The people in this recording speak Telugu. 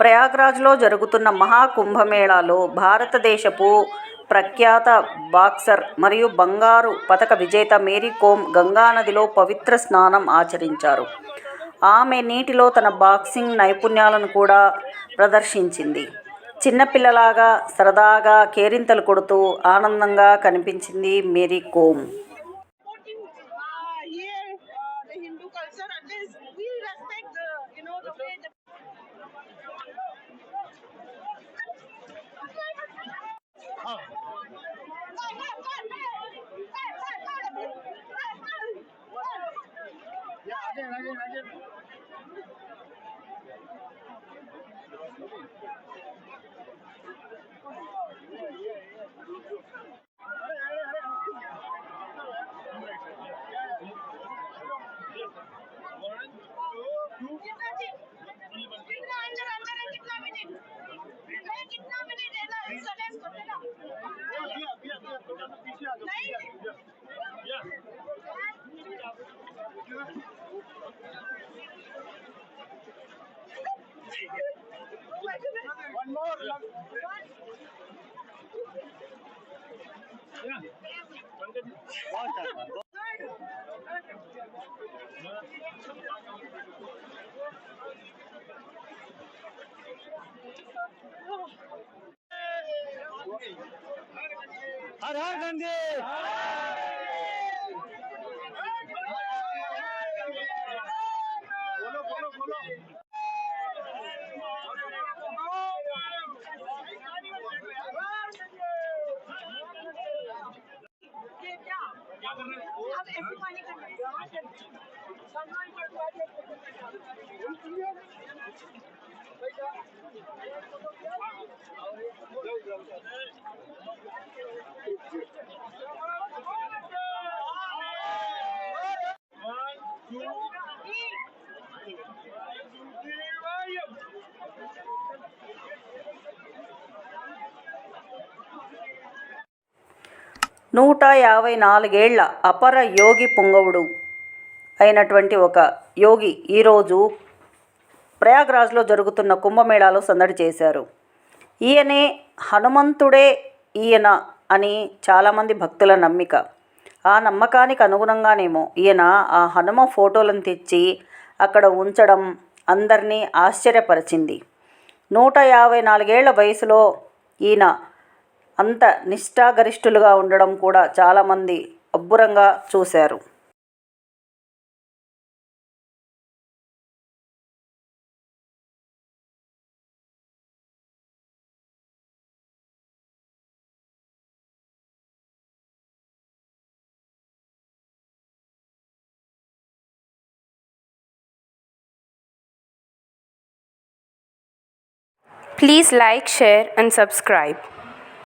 ప్రయాగ్రాజ్లో జరుగుతున్న మహాకుంభమేళాలో భారతదేశపు ప్రఖ్యాత బాక్సర్ మరియు బంగారు పతక విజేత మేరీ కోమ్ గంగానదిలో పవిత్ర స్నానం ఆచరించారు. ఆమె నీటిలో తన బాక్సింగ్ నైపుణ్యాలను కూడా ప్రదర్శించింది. చిన్నపిల్లలాగా సరదాగా కేరింతలు కొడుతూ ఆనందంగా కనిపించింది Mary Kom. 来来来来来来来来来来来来来来来来 One more. Yeah. Water. हर हर गंगे One, two, నూట యాభై నాలుగేళ్ళ అపర యోగి పుంగవుడు అయినటువంటి ఒక యోగి ఈరోజు ప్రయాగ్రాజ్లో జరుగుతున్న కుంభమేళాలో సందడి చేశారు. ఈయనే హనుమంతుడే ఈయన అని చాలామంది భక్తుల నమ్మిక. ఆ నమ్మకానికి అనుగుణంగానేమో ఈయన ఆ హనుమ ఫోటోలను తెచ్చి అక్కడ ఉంచడం అందరినీ ఆశ్చర్యపరిచింది. నూట యాభై నాలుగేళ్ళ వయసులో ఈయన అంత నిష్ఠాగరిష్ఠులుగా ఉండడం కూడా చాలామంది అబ్బురంగా చూశారు Please like, share, and subscribe.